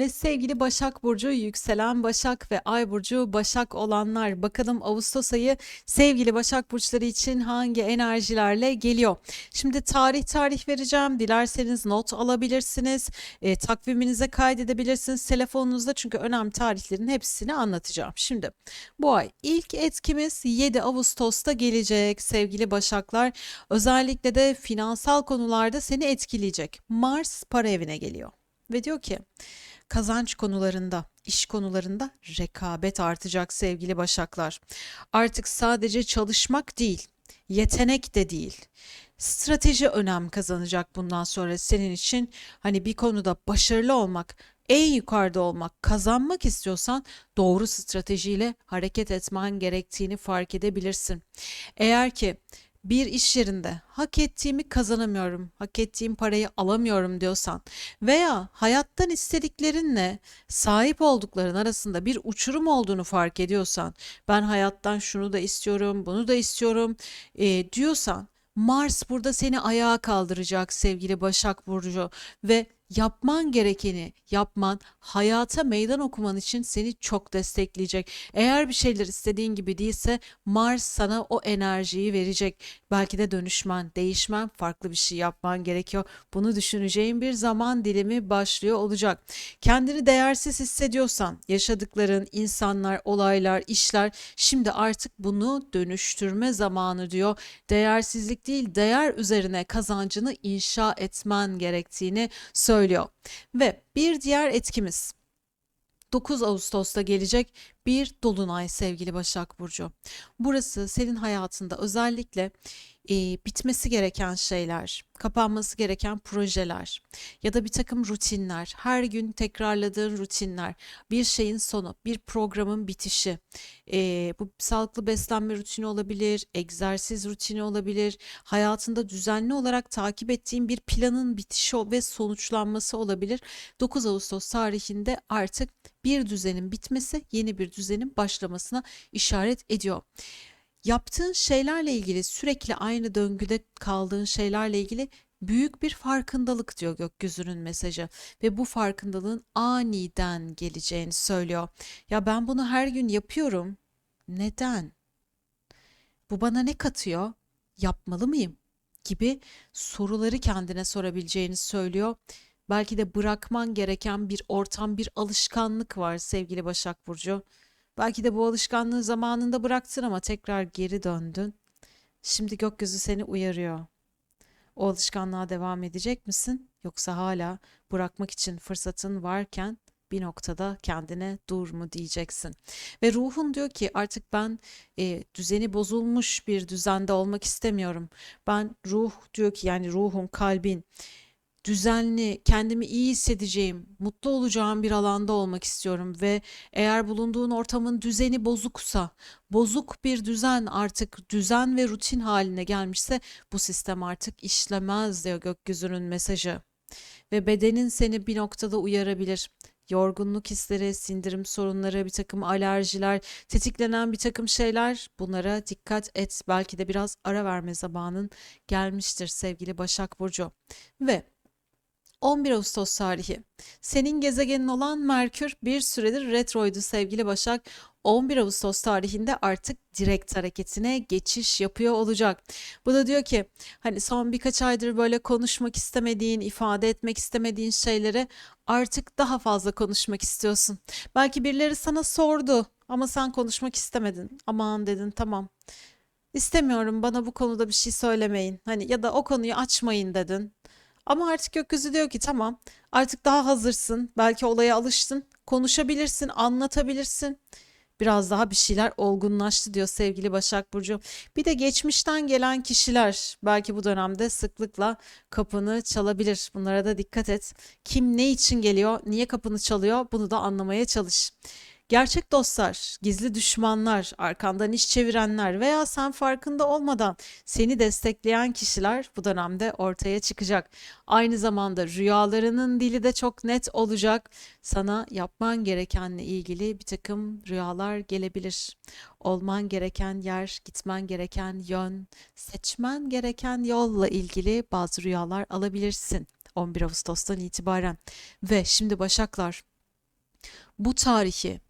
Ve sevgili Başak Burcu, yükselen Başak ve Ay Burcu Başak olanlar. Bakalım Ağustos ayı sevgili Başak Burçları için hangi enerjilerle geliyor? Şimdi tarih tarih vereceğim. Dilerseniz not alabilirsiniz. E, takviminize kaydedebilirsiniz telefonunuzda. Çünkü önemli tarihlerin hepsini anlatacağım. Şimdi bu ay ilk etkimiz 7 Ağustos'ta gelecek sevgili Başaklar. Özellikle de finansal konularda seni etkileyecek. Mars para evine geliyor. Ve diyor ki kazanç konularında, iş konularında rekabet artacak sevgili Başaklar. Artık sadece çalışmak değil, yetenek de değil. Strateji önem kazanacak bundan sonra senin için. Hani bir konuda başarılı olmak, en yukarıda olmak, kazanmak istiyorsan doğru stratejiyle hareket etmen gerektiğini fark edebilirsin. Eğer ki bir iş yerinde hak ettiğimi kazanamıyorum, hak ettiğim parayı alamıyorum diyorsan veya hayattan istediklerinle sahip oldukların arasında bir uçurum olduğunu fark ediyorsan, ben hayattan şunu da istiyorum, bunu da istiyorum e, diyorsan Mars burada seni ayağa kaldıracak sevgili Başak Burcu ve yapman gerekeni yapman, hayata meydan okuman için seni çok destekleyecek. Eğer bir şeyler istediğin gibi değilse Mars sana o enerjiyi verecek. Belki de dönüşmen, değişmen, farklı bir şey yapman gerekiyor. Bunu düşüneceğin bir zaman dilimi başlıyor olacak. Kendini değersiz hissediyorsan, yaşadıkların, insanlar, olaylar, işler şimdi artık bunu dönüştürme zamanı diyor. Değersizlik değil, değer üzerine kazancını inşa etmen gerektiğini söylüyor. Ve bir diğer etkimiz 9 Ağustos'ta gelecek bir dolunay sevgili Başak Burcu. Burası senin hayatında özellikle e, bitmesi gereken şeyler, kapanması gereken projeler ya da bir takım rutinler, her gün tekrarladığın rutinler, bir şeyin sonu, bir programın bitişi. E, bu sağlıklı beslenme rutini olabilir, egzersiz rutini olabilir, hayatında düzenli olarak takip ettiğin bir planın bitişi ve sonuçlanması olabilir. 9 Ağustos tarihinde artık bir düzenin bitmesi yeni bir düzenin başlamasına işaret ediyor. Yaptığın şeylerle ilgili sürekli aynı döngüde kaldığın şeylerle ilgili büyük bir farkındalık diyor gökyüzünün mesajı ve bu farkındalığın aniden geleceğini söylüyor. Ya ben bunu her gün yapıyorum. Neden? Bu bana ne katıyor? Yapmalı mıyım? gibi soruları kendine sorabileceğini söylüyor. Belki de bırakman gereken bir ortam, bir alışkanlık var sevgili Başak Burcu. Belki de bu alışkanlığı zamanında bıraktın ama tekrar geri döndün. Şimdi gökyüzü seni uyarıyor. O alışkanlığa devam edecek misin? Yoksa hala bırakmak için fırsatın varken bir noktada kendine dur mu diyeceksin. Ve ruhun diyor ki artık ben e, düzeni bozulmuş bir düzende olmak istemiyorum. Ben ruh diyor ki yani ruhun, kalbin düzenli, kendimi iyi hissedeceğim, mutlu olacağım bir alanda olmak istiyorum ve eğer bulunduğun ortamın düzeni bozuksa, bozuk bir düzen artık düzen ve rutin haline gelmişse bu sistem artık işlemez diyor gökyüzünün mesajı. Ve bedenin seni bir noktada uyarabilir yorgunluk hisleri, sindirim sorunları, bir takım alerjiler, tetiklenen bir takım şeyler bunlara dikkat et. Belki de biraz ara verme zamanın gelmiştir sevgili Başak Burcu. Ve 11 Ağustos tarihi. Senin gezegenin olan Merkür bir süredir retroydu sevgili Başak. 11 Ağustos tarihinde artık direkt hareketine geçiş yapıyor olacak. Bu da diyor ki hani son birkaç aydır böyle konuşmak istemediğin, ifade etmek istemediğin şeyleri artık daha fazla konuşmak istiyorsun. Belki birileri sana sordu ama sen konuşmak istemedin. Aman dedin tamam. İstemiyorum bana bu konuda bir şey söylemeyin. Hani ya da o konuyu açmayın dedin. Ama artık gökyüzü diyor ki tamam artık daha hazırsın. Belki olaya alıştın. Konuşabilirsin, anlatabilirsin. Biraz daha bir şeyler olgunlaştı diyor sevgili Başak Burcu. Bir de geçmişten gelen kişiler belki bu dönemde sıklıkla kapını çalabilir. Bunlara da dikkat et. Kim ne için geliyor, niye kapını çalıyor bunu da anlamaya çalış. Gerçek dostlar, gizli düşmanlar, arkandan iş çevirenler veya sen farkında olmadan seni destekleyen kişiler bu dönemde ortaya çıkacak. Aynı zamanda rüyalarının dili de çok net olacak. Sana yapman gerekenle ilgili bir takım rüyalar gelebilir. Olman gereken yer, gitmen gereken yön, seçmen gereken yolla ilgili bazı rüyalar alabilirsin 11 Ağustos'tan itibaren. Ve şimdi Başaklar Bu tarihi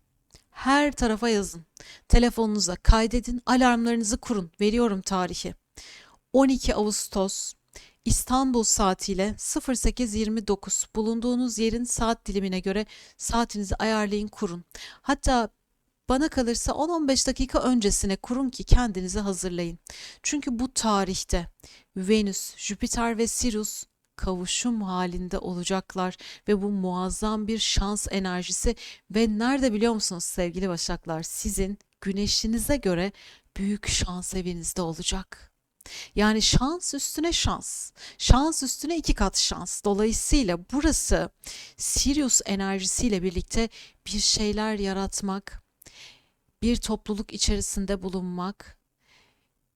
her tarafa yazın. Telefonunuza kaydedin, alarmlarınızı kurun. Veriyorum tarihi. 12 Ağustos İstanbul saatiyle 08.29 bulunduğunuz yerin saat dilimine göre saatinizi ayarlayın kurun. Hatta bana kalırsa 10-15 dakika öncesine kurun ki kendinizi hazırlayın. Çünkü bu tarihte Venüs, Jüpiter ve Sirius kavuşum halinde olacaklar ve bu muazzam bir şans enerjisi ve nerede biliyor musunuz sevgili Başaklar sizin güneşinize göre büyük şans evinizde olacak. Yani şans üstüne şans. Şans üstüne iki kat şans. Dolayısıyla burası Sirius enerjisiyle birlikte bir şeyler yaratmak, bir topluluk içerisinde bulunmak,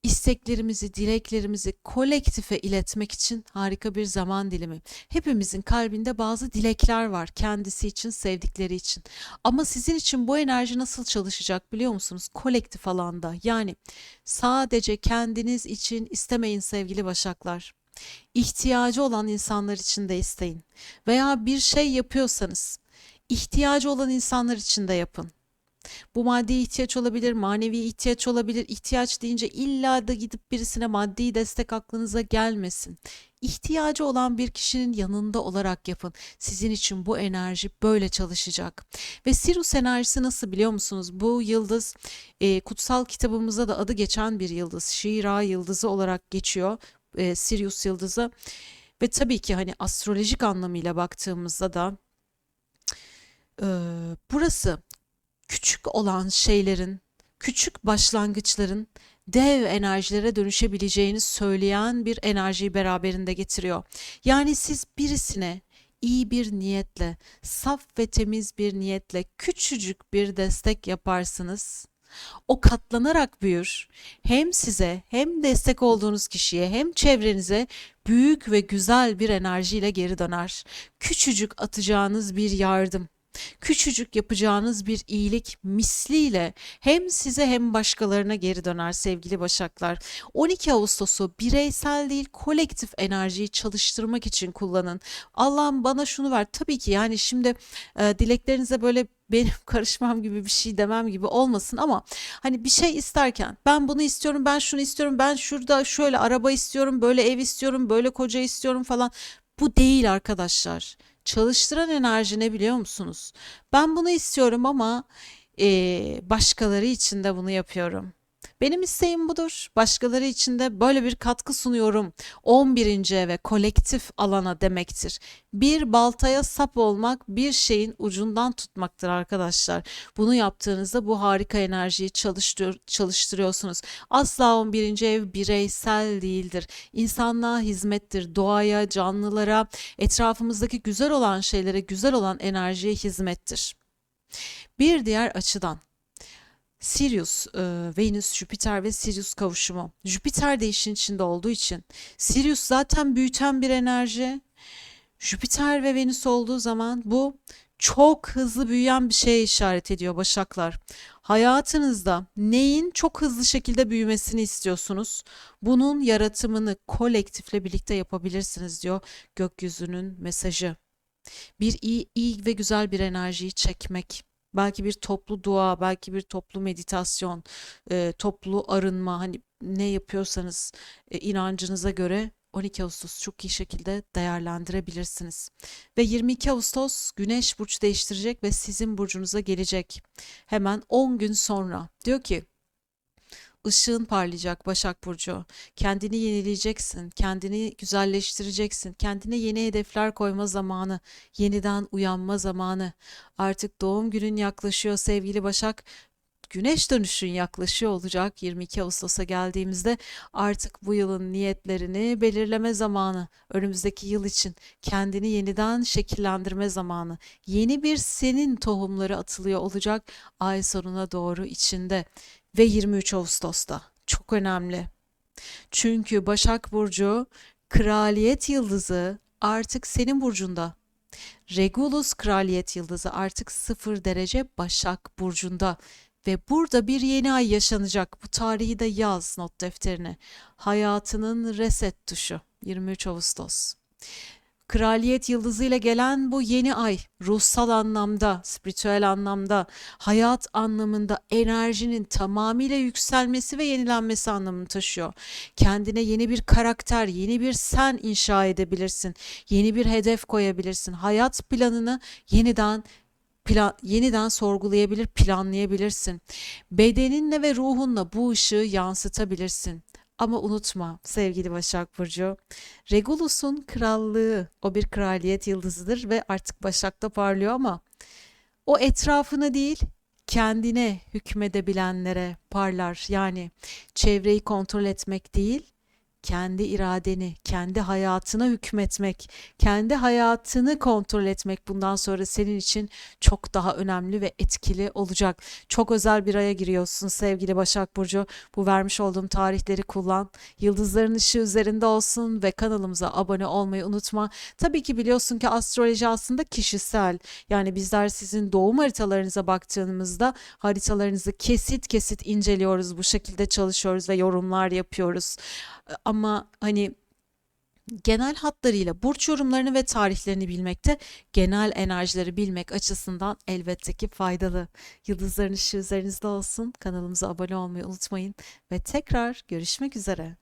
isteklerimizi, dileklerimizi kolektife iletmek için harika bir zaman dilimi. Hepimizin kalbinde bazı dilekler var kendisi için, sevdikleri için. Ama sizin için bu enerji nasıl çalışacak biliyor musunuz? Kolektif alanda. Yani sadece kendiniz için istemeyin sevgili başaklar. İhtiyacı olan insanlar için de isteyin. Veya bir şey yapıyorsanız ihtiyacı olan insanlar için de yapın. Bu maddi ihtiyaç olabilir, manevi ihtiyaç olabilir. İhtiyaç deyince illa da gidip birisine maddi destek aklınıza gelmesin. İhtiyacı olan bir kişinin yanında olarak yapın. Sizin için bu enerji böyle çalışacak. Ve Sirius enerjisi nasıl biliyor musunuz? Bu yıldız e, kutsal kitabımızda da adı geçen bir yıldız. Şira yıldızı olarak geçiyor. E, Sirius yıldızı. Ve tabii ki hani astrolojik anlamıyla baktığımızda da e, burası küçük olan şeylerin, küçük başlangıçların dev enerjilere dönüşebileceğini söyleyen bir enerjiyi beraberinde getiriyor. Yani siz birisine iyi bir niyetle, saf ve temiz bir niyetle küçücük bir destek yaparsınız. O katlanarak büyür. Hem size hem destek olduğunuz kişiye hem çevrenize büyük ve güzel bir enerjiyle geri döner. Küçücük atacağınız bir yardım, Küçücük yapacağınız bir iyilik misliyle hem size hem başkalarına geri döner sevgili Başaklar. 12 Ağustos'u bireysel değil kolektif enerjiyi çalıştırmak için kullanın. Allah'ım bana şunu ver. Tabii ki yani şimdi e, dileklerinize böyle benim karışmam gibi bir şey demem gibi olmasın ama hani bir şey isterken ben bunu istiyorum ben şunu istiyorum ben şurada şöyle araba istiyorum böyle ev istiyorum böyle koca istiyorum falan bu değil arkadaşlar çalıştıran enerji ne biliyor musunuz? Ben bunu istiyorum ama e, başkaları için de bunu yapıyorum. Benim isteğim budur. Başkaları için de böyle bir katkı sunuyorum. 11. eve kolektif alana demektir. Bir baltaya sap olmak bir şeyin ucundan tutmaktır arkadaşlar. Bunu yaptığınızda bu harika enerjiyi çalıştır çalıştırıyorsunuz. Asla 11. ev bireysel değildir. İnsanlığa hizmettir. Doğaya, canlılara, etrafımızdaki güzel olan şeylere, güzel olan enerjiye hizmettir. Bir diğer açıdan Sirius, e, Venüs, Jüpiter ve Sirius kavuşumu. Jüpiter de işin içinde olduğu için Sirius zaten büyüten bir enerji. Jüpiter ve Venüs olduğu zaman bu çok hızlı büyüyen bir şeye işaret ediyor Başaklar. Hayatınızda neyin çok hızlı şekilde büyümesini istiyorsunuz? Bunun yaratımını kolektifle birlikte yapabilirsiniz diyor gökyüzünün mesajı. Bir iyi, iyi ve güzel bir enerjiyi çekmek belki bir toplu dua, belki bir toplu meditasyon, e, toplu arınma hani ne yapıyorsanız e, inancınıza göre 12 Ağustos çok iyi şekilde değerlendirebilirsiniz. Ve 22 Ağustos Güneş burç değiştirecek ve sizin burcunuza gelecek. Hemen 10 gün sonra. Diyor ki ışığın parlayacak Başak Burcu. Kendini yenileyeceksin, kendini güzelleştireceksin, kendine yeni hedefler koyma zamanı, yeniden uyanma zamanı. Artık doğum günün yaklaşıyor sevgili Başak. Güneş dönüşün yaklaşıyor olacak 22 Ağustos'a geldiğimizde artık bu yılın niyetlerini belirleme zamanı, önümüzdeki yıl için kendini yeniden şekillendirme zamanı, yeni bir senin tohumları atılıyor olacak ay sonuna doğru içinde ve 23 Ağustos'ta. Çok önemli. Çünkü Başak Burcu kraliyet yıldızı artık senin burcunda. Regulus kraliyet yıldızı artık 0 derece Başak Burcu'nda. Ve burada bir yeni ay yaşanacak. Bu tarihi de yaz not defterine. Hayatının reset tuşu 23 Ağustos. Kraliyet yıldızıyla gelen bu yeni ay ruhsal anlamda, spiritüel anlamda, hayat anlamında enerjinin tamamıyla yükselmesi ve yenilenmesi anlamını taşıyor. Kendine yeni bir karakter, yeni bir sen inşa edebilirsin. Yeni bir hedef koyabilirsin. Hayat planını yeniden plan, yeniden sorgulayabilir, planlayabilirsin. Bedeninle ve ruhunla bu ışığı yansıtabilirsin. Ama unutma sevgili Başak Burcu, Regulus'un krallığı o bir kraliyet yıldızıdır ve artık Başak'ta parlıyor ama o etrafına değil kendine hükmedebilenlere parlar. Yani çevreyi kontrol etmek değil, kendi iradeni, kendi hayatına hükmetmek, kendi hayatını kontrol etmek bundan sonra senin için çok daha önemli ve etkili olacak. Çok özel bir aya giriyorsun sevgili Başak Burcu. Bu vermiş olduğum tarihleri kullan. Yıldızların ışığı üzerinde olsun ve kanalımıza abone olmayı unutma. Tabii ki biliyorsun ki astroloji aslında kişisel. Yani bizler sizin doğum haritalarınıza baktığımızda haritalarınızı kesit kesit inceliyoruz. Bu şekilde çalışıyoruz ve yorumlar yapıyoruz. Ama hani genel hatlarıyla burç yorumlarını ve tarihlerini bilmek de genel enerjileri bilmek açısından elbette ki faydalı. Yıldızların ışığı üzerinizde olsun. Kanalımıza abone olmayı unutmayın ve tekrar görüşmek üzere.